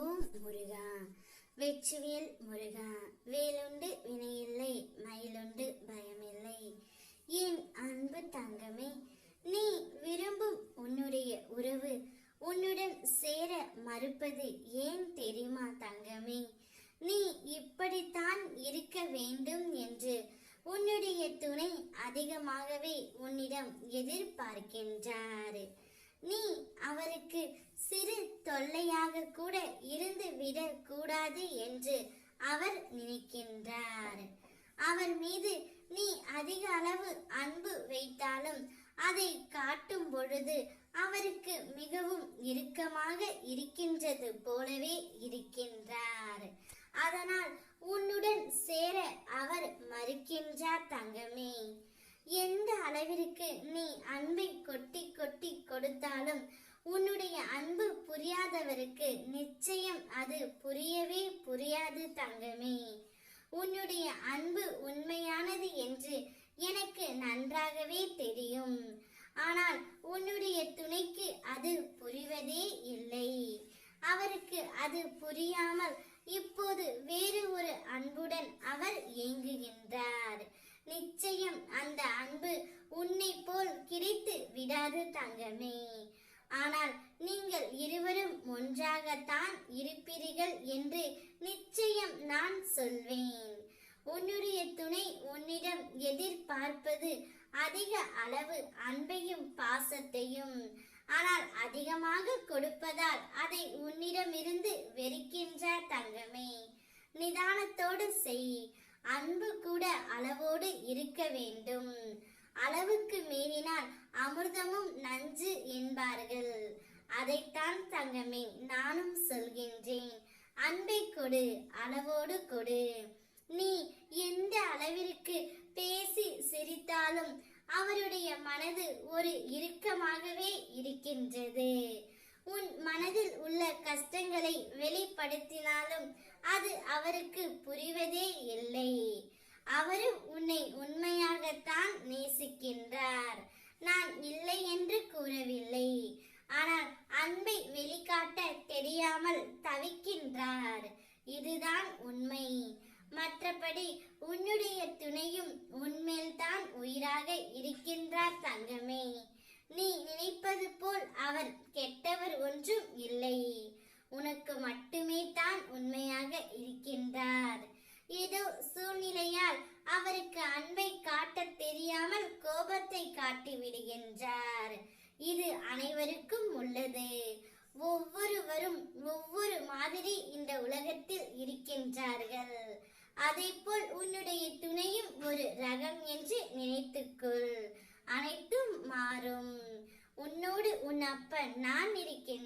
ஓம் முருகா. வெற்றிவேல் முருகா. வேலுண்டு வினையில்லை மயிலுண்டு பயமில்லை. என் அன்பு தங்கமே நீ விரும்பும் உன்னுடைய உறவு உன்னுடன் சேர மறுப்பது ஏன் தெரியுமா தங்கமே? நீ இப்படித்தான் இருக்க வேண்டும் என்று உன்னுடைய துணை அதிகமாகவே உன்னிடம் எதிர்பார்க்கின்றார். நீ அவருக்கு சிறு தொல்லையாக கூட இருந்து விடக்கூடாது என்று அவர் நினைக்கின்றார். அவர் மீது நீ அதிக அளவு அன்பு வைத்தாலும் அதை காட்டும் பொழுது அவருக்கு மிகவும் இறுக்கமாக இருக்கின்றது போலவே இருக்கின்றார். அதனால் உன்னுடன் சேர அவர் மறுக்கின்றார் தங்கமே. எந்த அளவிற்கு நீ அன்பை கொட்ட கொடுத்தாலும் உன்னுடைய அன்பு புரியாதவருக்கு நிச்சயம் அது புரியவே புரியாது தங்கமே. உன்னுடைய அன்பு உண்மையானது என்று எனக்கு நன்றாகவே தெரியும். ஆனால் உன்னுடைய துணைக்கு அது புரிவதே இல்லை. அவருக்கு அது புரியாமல் இப்போது வேறு ஒரு அன்புடன் அவர் இயங்குகிறார். நிச்சயம் அந்த அன்பு உன்னை போல் கிடைத்து விடாது தங்கமே. ஆனால் நீங்கள் இருவரும் ஒன்றாகத்தான் இருப்பீர்கள் என்று நிச்சயம் நான் சொல்வேன். உன்னுடைய துணை உன்னிடம் எதிர்பார்ப்பது அதிக அளவு அன்பையும் பாசத்தையும் ஆனால் அதிகமாக கொடுப்பதால் அதை உன்னிடமிருந்து வெறுக்கின்ற தங்கமே. நிதானத்தோடு செய். அன்பு கூட அளவு இருக்க வேண்டும். அளவுக்கு மீறினால் அமிர்தமும் நஞ்சு என்பார்கள். அதைத்தான் தங்கமே நானும் சொல்கின்றேன். அன்பை கொடு அளவோடு கொடு. நீ எந்த அளவிற்கு பேசி சிரித்தாலும் அவருடைய மனது ஒரு இறுக்கமாகவே இருக்கின்றது. உன் மனதில் உள்ள கஷ்டங்களை வெளிப்படுத்தினாலும் அது அவருக்கு புரிவதே இல்லை. அவரும் உன்னை உண்மையாகத்தான் நேசிக்கின்றார். நான் இல்லை என்று கூறவில்லை. ஆனால் அன்பை வெளிக்காட்ட தெரியாமல் தவிக்கின்றார். இதுதான் உண்மை. மற்றபடி உன்னுடைய துணையும் உன்மேல்தான் உயிராக இருக்கின்றார் தங்கமே நீ நினைப்பது போல் அவர் கெட்டவர் ஒன்றும் இல்லை உனக்கு மட்டுமே தான் உண்மையாக இருக்கின்றார் ஏதோ சூழ்நிலையால் அவருக்கு அன்பை காட்டத் தெரியாமல் கோபத்தை காட்டி விடுகின்றார். இது அனைவருக்கும் உள்ளது. ஒவ்வொருவரும் ஒவ்வொரு மாதிரி இந்த உலகத்தில் இருக்கின்றார்கள். அதேபோல் உன்னுடைய துணையும் ஒரு ரகம் என்று நினைத்துக்கொள். அனைத்தும் மாறும். உன்னோடு உன் அப்பன் நான் இருக்கேன்